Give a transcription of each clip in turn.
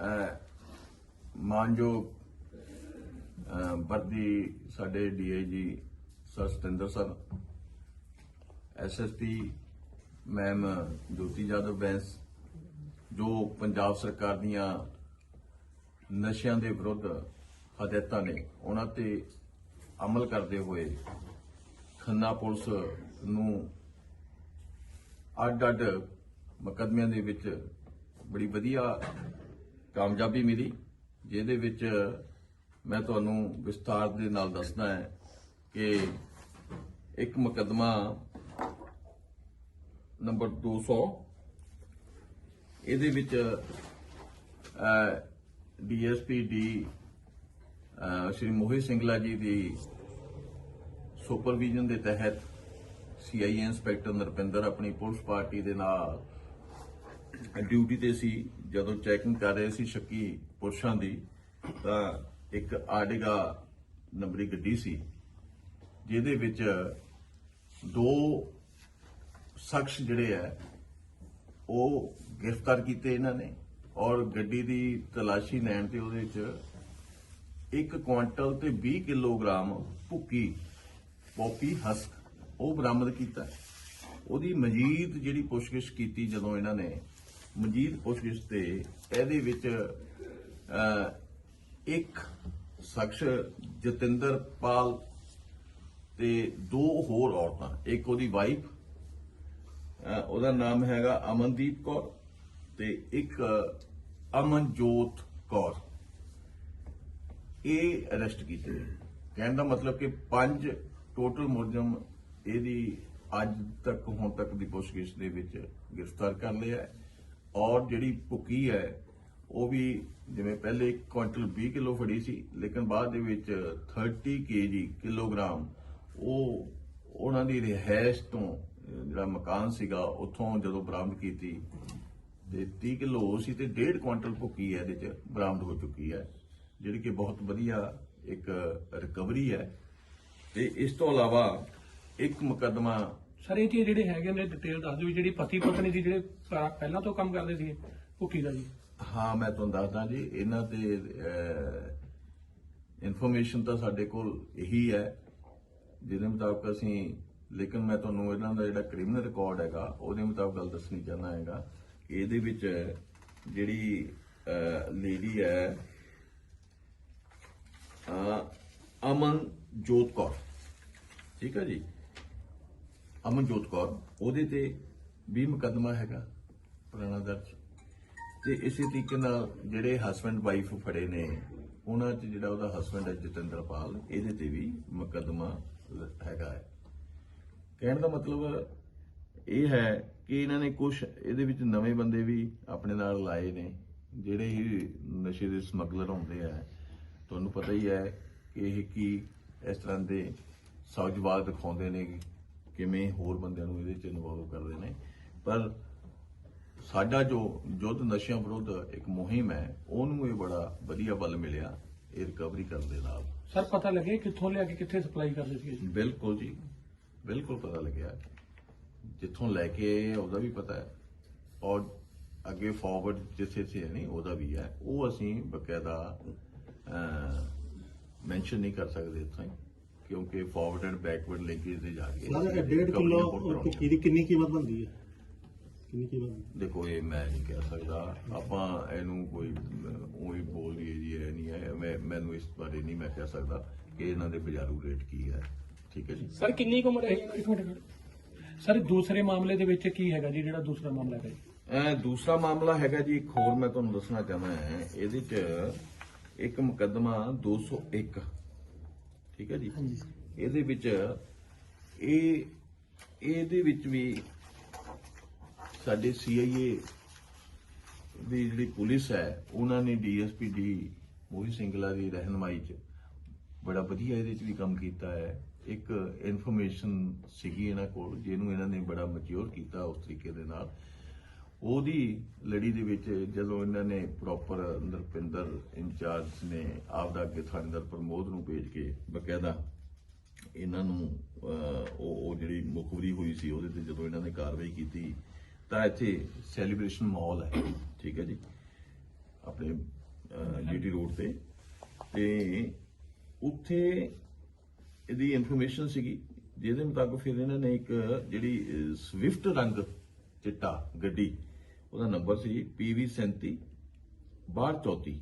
ਅਹ, ਮਾਨਯੋਗ ਵਰਦੀ ਸਾਡੇ DIG sir Satinder sir SSP ma'am Jyoti Jadav Bains ਜੋ ਪੰਜਾਬ ਸਰਕਾਰ ਦੀਆਂ ਨਸ਼ਿਆਂ ਦੇ ਵਿਰੁੱਧ ਹਦਾਇਤਾਂ ਨੇ ਉਹਨਾਂ ਤੇ ਅਮਲ ਕਰਦੇ ਹੋਏ ਖੰਨਾ ਪੁਲਿਸ ਨੂੰ ਅੱਡ-ਅੱਡ ਮੁਕੱਦਮਿਆਂ ਦੇ ਵਿੱਚ ਬੜੀ ਵਧੀਆ ਕਾਮਯਾਬੀ ਮਿਲੀ, ਜਿਹਦੇ ਵਿੱਚ ਮੈਂ ਤੁਹਾਨੂੰ ਵਿਸਥਾਰ ਦੇ ਨਾਲ ਦੱਸਦਾ ਹੈ ਕਿ ਇੱਕ ਮੁਕੱਦਮਾ ਨੰਬਰ 200 ਇਹਦੇ ਵਿੱਚ ਡੀਐਸਪੀ ਡੀ ਸ਼੍ਰੀ ਮੋਹਿਤ ਸਿੰਘਲਾ ਜੀ ਦੀ ਸੁਪਰਵਿਜ਼ਨ ਦੇ ਤਹਿਤ ਸੀਆਈਏ ਇੰਸਪੈਕਟਰ ਨਰਪਿੰਦਰ ਆਪਣੀ ਪੁਲਿਸ ਪਾਰਟੀ ਦੇ ਨਾਲ ਡਿਊਟੀ ਤੇ ਸੀ, ਜਦੋਂ ਚੈਕਿੰਗ ਕਰ ਰਹੇ ਸੀ ਸ਼ੱਕੀ ਪੁਰਸ਼ਾਂ ਦੀ, ਤਾਂ ਇੱਕ ਆਡਿਗਾ ਨੰਬਰੀ ਗੱਡੀ ਸੀ, ਜਿਹਦੇ ਵਿੱਚ ਦੋ ਸ਼ਖਸ ਜਿਹੜੇ ਆ, ਉਹ ਗ੍ਰਿਫਤਾਰ ਕੀਤੇ ਇਹਨਾਂ ਨੇ, ਔਰ ਗੱਡੀ ਦੀ ਤਲਾਸ਼ੀ ਲੈਣ ਤੇ ਉਹਦੇ ਵਿੱਚ 1 ਕੁਆਂਟਲ ਤੇ 20 ਕਿਲੋਗ੍ਰਾਮ ਭੁੱਕੀ, ਪੋਪੀ ਹਸਕ, ਉਹ ਬਰਾਮਦ ਕੀਤਾ। ਉਹਦੀ ਮਜੀਦ ਜਿਹੜੀ ਪੁੱਛਗਿੱਛ ਕੀਤੀ ਜਦੋਂ ਇਹਨਾਂ ਨੇ ਮਜੀਦ ਪੁੱਛਗਿੱਛ ਤੇ ਇਹਦੇ ਵਿੱਚ ਇੱਕ ਸ਼ਖਸ ਜਤਿੰਦਰ ਪਾਲ ਤੇ ਦੋ ਹੋਰ ਔਰਤਾਂ, ਇੱਕ ਉਹਦੀ ਵਾਈਫ ਉਹਦਾ ਨਾਮ ਹੈਗਾ ਅਮਨਦੀਪ ਕੌਰ ਤੇ ਇੱਕ ਅਮਨਜੋਤ ਕੌਰ ਇਹ ਅਰੈਸਟ ਕੀਤੇ ਗਏ। ਕਹਿਣ ਦਾ ਮਤਲਬ ਕਿ ਪੰਜ ਟੋਟਲ ਮੁਲਜ਼ਮ ਇਹਦੀ ਅੱਜ ਤੱਕ, ਹੁਣ ਤੱਕ ਦੀ ਪੁੱਛਗਿੱਛ ਦੇ ਵਿੱਚ ਗ੍ਰਿਫਤਾਰ ਕਰ ਲਿਆ ਹੈ ਔਰ ਜਿਹੜੀ ਭੁੱਕੀ ਹੈ, ਉਹ ਵੀ ਜਿਵੇਂ ਪਹਿਲੇ 1 ਕੁਇੰਟਲ 20 ਕਿਲੋ ਫੜੀ ਸੀ, ਲੇਕਿਨ ਬਾਅਦ ਦੇ ਵਿੱਚ 30 ਕੇਜੀ ਕਿਲੋਗ੍ਰਾਮ, ਉਹ ਉਹਨਾਂ ਦੀ ਰਿਹਾਇਸ਼ ਤੋਂ ਜਿਹੜਾ ਮਕਾਨ ਸੀਗਾ, ਉੱਥੋਂ ਜਦੋਂ ਬਰਾਮਦ ਕੀਤੀ, ਤੇ 30 ਕਿਲੋ ਉਹ ਸੀ ਤੇ 1.5 ਕੁਇੰਟਲ ਭੁੱਕੀ ਹੈ ਇਹਦੇ ਚ, ਬਰਾਮਦ ਹੋ ਚੁੱਕੀ ਹੈ, ਜਿਹੜੀ ਕਿ ਬਹੁਤ ਵਧੀਆ ਇੱਕ ਰਿਕਵਰੀ ਹੈ। ਤੇ ਇਸ ਤੋਂ ਇਲਾਵਾ ਇੱਕ ਮੁਕੱਦਮਾ ਸਰ ਇਹ ਚੀਜ਼ ਜਿਹੜੇ ਹੈਗੇ ਨੇ ਡਿਟੇਲ ਦੱਸ ਦਿਓ ਵੀ ਜਿਹੜੀ ਪਤੀ ਪਤਨੀ ਸੀ ਜਿਹੜੇ ਪ- ਪਹਿਲਾਂ ਤੋਂ ਕੰਮ ਕਰਦੇ ਸੀ ਭੁੱਕੀ ਦਾ ਜੀ? ਹਾਂ ਮੈਂ ਤੁਹਾਨੂੰ ਦੱਸਦਾ ਜੀ ਇਹਨਾਂ ਤੇ ਇਨਫੋਰਮੇਸ਼ਨ ਤਾਂ ਸਾਡੇ ਕੋਲ ਇਹੀ ਹੈ ਜਿਹਦੇ ਮੁਤਾਬਕ ਅਸੀਂ ਲੇਕਿਨ ਮੈਂ ਤੁਹਾਨੂੰ ਇਹਨਾਂ ਦਾ ਜਿਹੜਾ ਕ੍ਰਿਮੀਨਲ ਰਿਕਾਰਡ ਹੈਗਾ ਉਹਦੇ ਮੁਤਾਬਕ ਗੱਲ ਦੱਸਣੀ ਚਾਹੁੰਦਾ ਹੈਗਾ ਕਿ ਇਹਦੇ ਵਿੱਚ ਜਿਹੜੀ ਲੇਡੀ ਹੈ ਅਹ, ਅਮਨ ਜੋਤ ਕੌਰ। ਠੀਕ ਹੈ ਜੀ? ਅਮਨਜੋਤ ਕੌਰ, ਉਹਦੇ ਤੇ ਵੀ ਮੁਕੱਦਮਾ ਹੈਗਾ ਪੁਰਾਣਾ ਦਰਜ। ਤੇ ਇਸੇ ਤਰੀਕੇ ਨਾਲ ਜਿਹੜੇ ਹਸਬੰਡ ਵਾਈਫ ਫੜੇ ਨੇ, ਉਹਨਾਂ 'ਚ ਜਿਹੜਾ ਉਹਦਾ ਹਸਬੰਡ ਹੈ ਜਤਿੰਦਰਪਾਲ, ਇਹਦੇ ਤੇ ਵੀ ਮੁਕੱਦਮਾ ਹੈਗਾ ਹੈ। ਕਹਿਣ ਦਾ ਮਤਲਬ ਇਹ ਹੈ ਕਿ ਇਹਨਾਂ ਨੇ ਕੁਝ ਇਹਦੇ ਵਿੱਚ ਨਵੇਂ ਬੰਦੇ ਵੀ ਆਪਣੇ ਨਾਲ ਲਾਏ ਨੇ, ਜਿਹੜੇ ਹੀ ਨਸ਼ੇ ਦੇ ਸਮਗਲਰ ਹੁੰਦੇ ਆ। ਤੁਹਾਨੂੰ ਪਤਾ ਹੀ ਹੈ ਕਿ ਇਹ ਕੀ ਇਸ ਤਰ੍ਹਾਂ ਦੇ ਸੌਜਵਾਦ ਦਿਖਾਉਂਦੇ ਨੇ ਕਿਵੇਂ ਹੋਰ ਬੰਦਿਆਂ ਨੂੰ ਇਹਦੇ ਚ ਇਨਵੋਲਵ ਕਰਦੇ ਨੇ। ਪਰ ਸਾਡਾ ਜੋ ਯੁੱਧ ਨਸ਼ਿਆਂ ਵਿਰੁੱਧ ਇੱਕ ਮੁਹਿੰਮ ਹੈ ਉਹਨੂੰ ਇਹ ਬੜਾ ਵਧੀਆ ਬਲ ਮਿਲਿਆ ਇਹ ਰਿਕਵਰੀ ਕਰਨ ਦੇ ਨਾਲ। ਸਰ ਪਤਾ ਲੱਗੇ ਕਿੱਥੋਂ ਲਿਆ ਕੇ ਕਿੱਥੇ ਸਪਲਾਈ ਕਰਦੇ ਜੀ? ਬਿਲਕੁਲ ਜੀ ਬਿਲਕੁਲ ਪਤਾ ਲੱਗਿਆ। ਜਿੱਥੋਂ ਲੈ ਕੇ ਉਹਦਾ ਵੀ ਪਤਾ ਹੈ। ਔਰ ਅੱਗੇ ਫਾਰਵਰਡ ਜਿੱਥੇ ਸੇ ਨਹੀਂ ਉਹਦਾ ਵੀ ਹੈ। ਉਹ ਅਸੀਂ ਬਕਾਇਦਾ ਮੈਂਸ਼ਨ ਨਹੀਂ ਕਰ ਸਕਦੇ ਇੱਥੇ ਕਿਉਂਕਿ ਫਾਰਵਰਡ ਐਂਡ ਬੈਕਵਰਡ ਲਿੰਕੇਜ ਤੇ ਜਾ ਕੇ ਸਰ ਇਹ ਅਸੀਂ 1.5 company ਕਿਲੋ ਹਾਂ। ਭੁੱਕੀ ਦੀ ਕਿੰਨੀ ਕੀਮਤ ਬਣਦੀ ਹੈ? ਕਿੰਨੀ ਕੀਮਤ ਦੇਖੋ ਇਹ ਮੈਂ ਨਹੀਂ ਕਹਿ ਸਕਦਾ। ਆਪਾਂ ਇਹਨੂੰ ਕੋਈ ਉਹੀ ਬੋਲ ਦਈਏ ਜੀ ਇਹ ਨਹੀਂ ਹੈ। ਮੈਂ ਮੈਨੂੰ ਇਸ ਬਾਰੇ ਨਹੀਂ ਮੈਂ ਕਹਿ ਸਕਦਾ ਕਿ ਇਹਨਾਂ ਦੇ ਬਾਜ਼ਾਰੂ ਰੇਟ ਕੀ ਹੈ। ਠੀਕ ਹੈ ਜੀ? ਸਰ ਕਿੰਨੀ ਕੁ ਉਮਰ ਹੈ ਇੱਕ ਮਿੰਟ। ਸਰ ਦੂਸਰੇ ਮਾਮਲੇ ਦੇ ਵਿੱਚ ਕੀ ਹੈਗਾ ਜੀ ਜਿਹੜਾ ਦੂਸਰਾ ਮਾਮਲਾ ਜੀ ਇਹ ਦੂਸਰਾ ਮਾਮਲਾ ਹੈਗਾ ਜੀ ਇੱਕ ਹੋਰ ਮੈਂ ਤੁਹਾਨੂੰ ਦੱਸਣਾ ਚਾਹੁੰਦਾ ਹਾਂ। ਇਹਦੇ 'ਚ ਇੱਕ ਮੁਕੱਦਮਾ 201 ਠੀਕ ਹੈ ਜੀ? ਇਹਦੇ ਵਿੱਚ ਇਹ ਇਹਦੇ ਵਿੱਚ ਵੀ ਸਾਡੇ ਸੀਆਈਏ ਦੀ ਜਿਹੜੀ ਪੁਲਿਸ ਹੈ ਉਹਨਾਂ ਨੇ ਡੀਐਸਪੀ ਡੀ ਮੋਹਿਤ ਸਿੰਗਲਾ ਦੀ ਰਹਿਨਮਾਈ 'ਚ ਬੜਾ ਵਧੀਆ ਇਹਦੇ 'ਚ ਵੀ ਕੰਮ ਕੀਤਾ ਹੈ। ਇੱਕ ਇਨਫੋਰਮੇਸ਼ਨ ਸੀਗੀ ਇਹਨਾਂ ਕੋਲ ਜਿਹਨੂੰ ਇਹਨਾਂ ਨੇ ਬੜਾ ਮੈਚੁਰ ਕੀਤਾ ਉਸ ਤਰੀਕੇ ਦੇ ਨਾਲ। ਉਹਦੀ ਲੜੀ ਦੇ ਵਿੱਚ ਜਦੋਂ ਇਹਨਾਂ ਨੇ ਪ੍ਰੋਪਰ ਨਰਪਿੰਦਰ ਇੰਚਾਰਜ ਨੇ ਆਪਦਾ ਅੱਗੇ ਥਾਣੇਦਾਰ ਪ੍ਰਮੋਦ ਨੂੰ ਭੇਜ ਕੇ ਬਕਾਇਦਾ ਇਹਨਾਂ ਨੂੰ ਉਹ ਉਹ ਜਿਹੜੀ ਮੁਖਬਰੀ ਹੋਈ ਸੀ, ਉਹਦੇ ਤੇ ਜਦੋਂ ਇਹਨਾਂ ਨੇ ਕਾਰਵਾਈ ਕੀਤੀ, ਤਾਂ ਇੱਥੇ ਸੈਲੀਬ੍ਰੇਸ਼ਨ ਮਾਹੌਲ ਹੈ। ਠੀਕ ਹੈ ਜੀ? ਆਪਣੇ ਆਪਣੇ ਜੀਟੀ ਰੋਡ ਤੇ। ਤੇ ਉੱਥੇ ਇਹਦੀ ਇਨਫੋਰਮੇਸ਼ਨ ਸੀਗੀ, ਜਿਹਦੇ ਮੁਤਾਬਕ ਫਿਰ ਇਹਨਾਂ ਨੇ ਇੱਕ ਜਿਹੜੀ ਸਵਿਫਟ ਰੰਗ ਚਿੱਟਾ ਗੱਡੀ ਉਹਦਾ ਨੰਬਰ ਸੀ PV 37 3234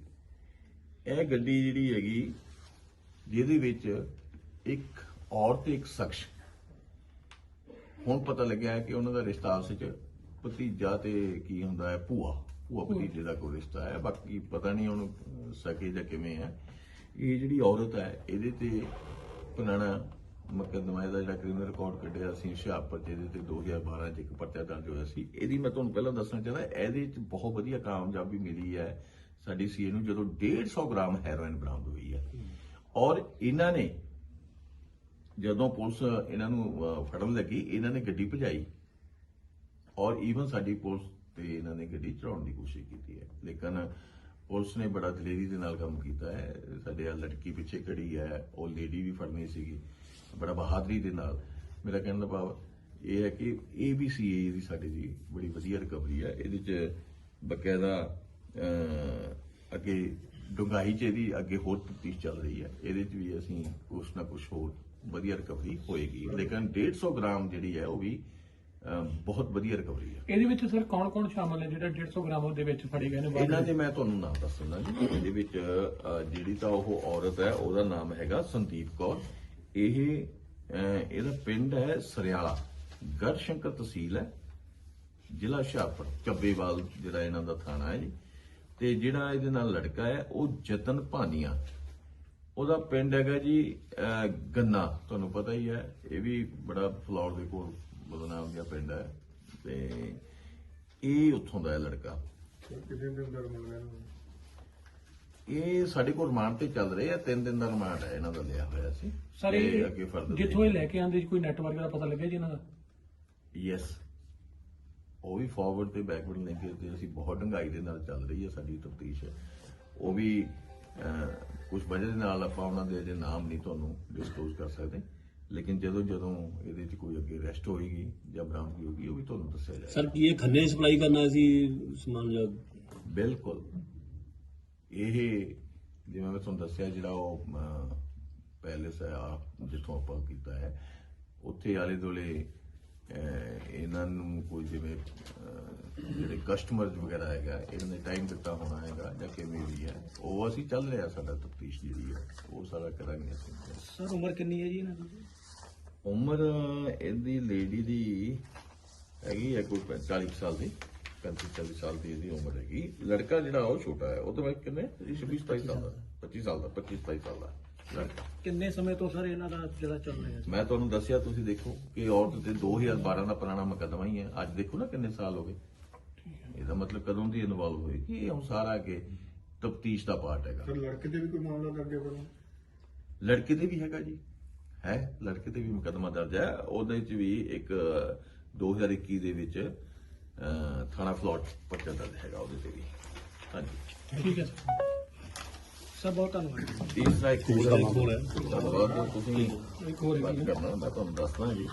ਇਹ ਗੱਡੀ ਜਿਹੜੀ ਹੈਗੀ ਜਿਹਦੇ ਵਿੱਚ ਇੱਕ ਔਰਤ ਇੱਕ ਸ਼ਖਸ। ਹੁਣ ਪਤਾ ਲੱਗਿਆ ਕਿ ਉਹਨਾਂ ਦਾ ਰਿਸ਼ਤਾ ਆਪਸ ਵਿੱਚ ਭਤੀਜਾ ਤੇ ਕੀ ਹੁੰਦਾ ਹੈ ਭੂਆ। ਭੂਆ ਭਤੀਜੇ ਦਾ ਕੋਈ ਰਿਸ਼ਤਾ ਹੈ ਬਾਕੀ ਪਤਾ ਨਹੀਂ ਉਹਨੂੰ ਅਹ, ਸਕੇ ਜਾਂ ਕਿਵੇਂ ਹੈ। ਇਹ ਜਿਹੜੀ ਔਰਤ ਹੈ ਇਹਦੇ ਤੇ ਪੁਰਾਣਾ ਮੁਕੱਦਮਾ ਇਹਦਾ ਜਿਹੜਾ ਕ੍ਰਿਮੀਨਲ ਰਿਕਾਰਡ ਕੱਢਿਆ ਸੀ, ਹੁਸ਼ਿਆਰਪੁਰ ਚ ਤੇ 2012 ਚ ਇੱਕ ਪਰਚਾ ਦਰਜ ਹੋਇਆ ਸੀ। ਇਹਦੀ ਮੈਂ ਤੁਹਾਨੂੰ ਪਹਿਲਾਂ ਦੱਸਣਾ ਚਾਹੁੰਦਾ, ਇਹਦੇ ਚ ਬਹੁਤ ਵਧੀਆ ਕਾਮਯਾਬੀ ਮਿਲੀ ਹੈ। ਸਾਡੀ ਸੀਏ ਨੂੰ ਜਦੋਂ 150 ਗ੍ਰਾਮ ਹੈਰੋਇਨ ਬਰਾਮਦ ਹੋਈ ਹੈ। ਔਰ ਇਹਨਾਂ ਨੇ ਜਦੋਂ ਪੁਲਿਸ ਇਹਨਾਂ ਨੂੰ ਫੜਨ ਲੱਗੀ, ਇਹਨਾਂ ਨੇ ਗੱਡੀ ਭਜਾਈ। ਔਰ ਈਵਨ ਸਾਡੀ ਪੁਲਿਸ ਤੇ ਇਹਨਾਂ ਨੇ ਗੱਡੀ ਚੜਾਉਣ ਦੀ ਕੋਸ਼ਿਸ਼ ਕੀਤੀ ਹੈ। ਲੇਕਿਨ ਪੁਲਿਸ ਨੇ ਬੜਾ ਦਲੇਰੀ ਦੇ ਨਾਲ ਕੰਮ ਕੀਤਾ ਹੈ। ਸਾਡੇ ਆ ਲੜਕੀ ਪਿੱਛੇ ਖੜੀ ਹੈ, ਉਹ ਲੇਡੀ ਵੀ ਫੜਨੀ ਸੀਗੀ। ਬੜਾ ਬਹਾਦਰੀ ਦੇ ਨਾਲ ਮੇਰਾ ਕਹਿਣ ਦਾ ਭਾਵ ਇਹ ਹੈ ਕਿ ABCA ਦੀ ਸਾਡੀ ਦੀ ਬੜੀ ਵਧੀਆ ਰਿਕਵਰੀ ਹੈ ਇਹਦੇ ਚ ਬਕਾਇਦਾ ਅੱਗੇ ਡੁੰਗਾਈ ਚ ਇਹਦੀ ਅੱਗੇ ਹੋਰ ਤਫਤੀਸ਼ ਚੱਲ ਰਹੀ ਹੈ ਇਹਦੇ ਚ ਵੀ ਅਸੀਂ ਕੁਛ ਨਾ ਕੁਛ ਹੋਰ ਵਧੀਆ ਰਿਕਵਰੀ ਹੋਏਗੀ। ਲੇਕਿਨ 150 ਗ੍ਰਾਮ ਜਿਹੜੀ ਹੈ ਉਹ ਵੀ ਬਹੁਤ ਵਧੀਆ ਰਿਕਵਰੀ ਹੈ ਇਹਦੇ ਵਿੱਚ ਸਰ ਕੌਣ ਕੌਣ ਸ਼ਾਮਲ ਹੈ ਜਿਹੜਾ 150 ਗ੍ਰਾਮ ਦੇ ਵਿੱਚ ਫੜੇ ਗਏ ਨੇ ਇਹਨਾਂ? ਦੇ ਮੈਂ ਤੁਹਾਨੂੰ ਨਾਮ ਦੱਸਣਾ ਜੀ। ਇਹਦੇ ਵਿੱਚ ਜਿਹੜੀ ਤਾਂ ਉਹ ਔਰਤ ਹੈ ਉਹਦਾ ਨਾਮ ਹੈਗਾ ਸੰਦੀਪ ਕੌਰ। ਇਹ ਇਹਦਾ ਪਿੰਡ ਹੈ ਸਰਿਆਲਾ। ਗੜਸ਼ੰਕਰ ਤਹਿਸੀਲ ਹੈ, ਜ਼ਿਲ੍ਹਾ ਹੁਸ਼ਿਆਰਪੁਰ, ਚੱਬੇਵਾਲ ਜਿਹੜਾ ਇਹਨਾਂ ਦਾ ਥਾਣਾ ਹੈ ਜੀ। ਤੇ ਜਿਹੜਾ ਇਹਦੇ ਨਾਲ ਲੜਕਾ ਹੈ, ਉਹ ਜਤਨ ਭਾਨੀਆ। ਉਹਦਾ ਪਿੰਡ ਹੈਗਾ ਜੀ ਗੰਨਾ, ਤੁਹਾਨੂੰ ਪਤਾ ਹੀ ਹੈ। ਇਹ ਵੀ ਬੜਾ ਫਲੌਰ ਦੇ ਕੋਲ ਬਦਨਾਮ ਜਿਹਾ ਪਿੰਡ ਹੈ। ਤੇ ਇਹ ਉੱਥੋਂ ਦਾ ਹੈ ਲੜਕਾ। ਇਹ ਸਾਡੇ ਕੋਲ ਰਿਮਾਂਡ ਤੇ ਚੱਲ ਰਹੇ ਆ ਤਿੰਨ ਦਿਨ ਦਾ ਰਿਮਾਂਡ ਹੈ ਇਹਨਾਂ ਦਾ ਲਿਆ ਹੋਇਆ ਸੀ। ਸਰ ਇਹ ਅੱਗੇ ਫਰਦਰ ਜਿੱਥੋਂ ਇਹ ਲੈ ਕੇ ਆਂਦੇ ਕੋਈ ਨੈਟਵਰਕ ਦਾ ਪਤਾ ਲੱਗਿਆ ਜੀ ਇਹਨਾਂ ਦਾ? ਯੈਸ ਉਹ ਵੀ ਫਾਰਵਰਡ ਤੇ ਬੈਕਵਰਡ ਲਿੰਕੇਜ ਤੇ ਅਸੀਂ ਬਹੁਤ ਡੰਗਾਈ ਦੇ ਨਾਲ ਚੱਲ ਰਹੀ ਹੈ ਸਾਡੀ ਤਫਤੀਸ਼। ਉਹ ਵੀ ਕੁਝ ਵਜ੍ਹਾ ਦੇ ਨਾਲ ਆਪਾਂ ਉਹਨਾਂ ਦੇ ਅਜੇ ਨਾਮ ਨਹੀਂ ਤੁਹਾਨੂੰ ਡਿਸਕਲੋਜ਼ ਕਰ ਸਕਦੇ। ਲੇਕਿਨ ਜਦੋਂ ਜਦੋਂ ਇਹਦੇ 'ਚ ਕੋਈ ਅੱਗੇ ਅਰੈਸਟ ਹੋਏਗੀ ਜਾਂ ਬਰਾਮਦਗੀ ਹੋਗੀ ਉਹ ਵੀ ਤੁਹਾਨੂੰ ਦੱਸਿਆ ਜਾਏਗਾ। ਸਰ ਕੀ ਇਹ ਖੰਨੇ ਸਪਲਾਈ ਕਰਨਾ ਸੀ ਸਮਾਨ ਜਾਂ ਬਿਲਕੁਲ। ਇਹ ਜਿਵੇਂ ਮੈਂ ਤੁਹਾਨੂੰ ਦੱਸਿਆ ਜਿਹੜਾ ਉਹ ਪੈਲੇਸ ਹੈ ਆ ਜਿੱਥੋਂ ਆਪਾਂ ਕੀਤਾ ਹੈ ਉੱਥੇ ਆਲੇ ਦੋਲੇ ਇਹਨਾਂ ਨੂੰ ਕੋਈ ਜਿਵੇਂ ਜਿਹੜੇ ਕਸਟਮਰਸ ਵਗੈਰਾ ਹੈਗਾ ਇਹਨਾਂ ਨੇ ਟਾਈਮ ਦਿੱਤਾ ਹੋਣਾ ਹੈਗਾ ਜਾਂ ਕਿਵੇਂ ਵੀ ਹੈ ਉਹ ਅਸੀਂ ਚੱਲ ਰਿਹਾ ਸਾਡਾ ਤਫਤੀਸ਼ ਜਿਹੜੀ ਹੈ ਉਹ ਸਾਰਾ ਕਰਾਂਗੇ ਅਸੀਂ। ਸਰ ਉਮਰ ਕਿੰਨੀ ਹੈ ਜੀ ਇਹਨਾਂ ਦੀ? ਉਮਰ ਇਹਦੀ ਲੇਡੀ ਦੀ ਹੈਗੀ ਹੈ ਕੋਈ 40 ਸਾਲ ਦੀ। 35 40 ਸਾਲ ਦੀ ਇਹਦੀ ਉਮਰ ਹੈਗੀ। ਲੜਕਾ ਜਿਹੜਾ ਉਹ ਛੋਟਾ ਹੈ ਉਹ ਤਾਂ ਮੈਂ ਕਿੰਨੇ? 26 27 ਸਾਲ ਦਾ। 25 ਸਾਲ ਦਾ 25 27 ਸਾਲ ਦਾ ਲੜਕਾ। ਕਿੰਨੇ ਸਮੇਂ ਤੋਂ ਸਰ ਇਹਨਾਂ ਦਾ ਜਿਹੜਾ ਚੱਲ ਰਿਹਾ ਮੈਂ ਤੁਹਾਨੂੰ ਦੱਸਿਆ ਤੁਸੀਂ ਦੇਖੋ ਕਿ ਔਰਤ ਤੇ 2012 ਦਾ ਪੁਰਾਣਾ ਮੁਕੱਦਮਾ ਹੀ ਹੈ। ਅੱਜ ਦੇਖੋ ਨਾ ਕਿੰਨੇ ਸਾਲ ਹੋ ਗਏ। ਇਹਦਾ ਮਤਲਬ ਕਦੋਂ ਦੀ ਇਨਵੋਲਵ ਹੋਈ ਕਿ ਇਹ ਹੁਣ ਸਾਰਾ ਕਿ ਤਫਤੀਸ਼ ਦਾ ਪਾਰਟ ਹੈਗਾ। ਸਰ ਲੜਕੇ ਤੇ ਵੀ ਕੋਈ ਮਾਮਲਾ ਦਰਜ ਹੈ ਬਣਾ ਲੜਕੇ ਤੇ ਵੀ ਹੈਗਾ ਜੀ। ਹੈ ਲੜਕੇ ਤੇ ਵੀ ਮੁਕੱਦਮਾ ਦਰਜ ਹੈ। ਉਹਦੇ ਚ ਵੀ ਇੱਕ ਅਹ, 2021 ਦੇ ਵਿੱਚ ਥਾਣਾ ਫਲੋਟ ਪਰਚਾ ਦਰਜ ਹੈਗਾ ਉਹਦੇ ਤੇ ਵੀ। ਹਾਂਜੀ। ਠੀਕ ਹੈ ਸਰ। ਸਰ ਬਹੁਤ ਧੰਨਵਾਦ। ਤੀਸਰਾ ਇੱਕ ਹੋਰ ਧੰਨਵਾਦ। ਤੁਸੀਂ ਇੱਕ ਹੋਰ ਕਰਨਾ ਮੈਂ ਤੁਹਾਨੂੰ ਦੱਸਦਾ ਜੀ।